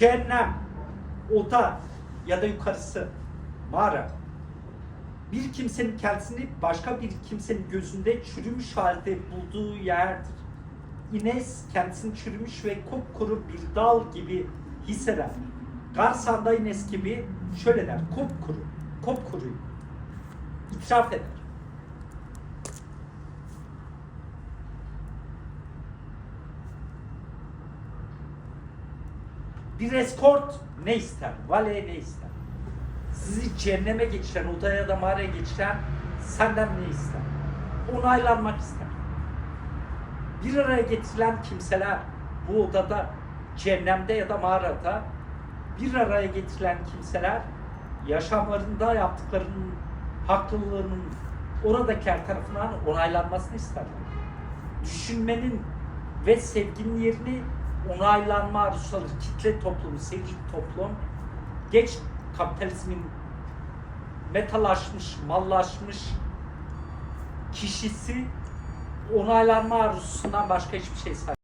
Cehennem, oda ya da yukarısı, mağara. Bir kimsenin kendisini başka bir kimsenin gözünde çürümüş halde bulduğu yerdir. İnes kendisini çürümüş ve kupkuru bir dal gibi hisseder. Garsan da İnes gibi şöyle der, kupkuru, kupkuru. İtiraf eder. Bir eskort ne ister? Vale ne ister? Sizi cehenneme geçiren, odaya da mağaraya geçiren senden ne ister? Onaylanmak ister. Bir araya getirilen kimseler bu odada, cehennemde ya da mağarada bir araya getirilen kimseler yaşamlarında yaptıklarının haklılığının oradaki her tarafından onaylanmasını isterler. Düşünmenin ve sevginin yerini onaylanma arzusu alır. Kitle toplumu, seyirci toplum geç kapitalizmin metalaşmış, mallaşmış kişisi onaylanma arzusundan başka hiçbir şey saymıyor.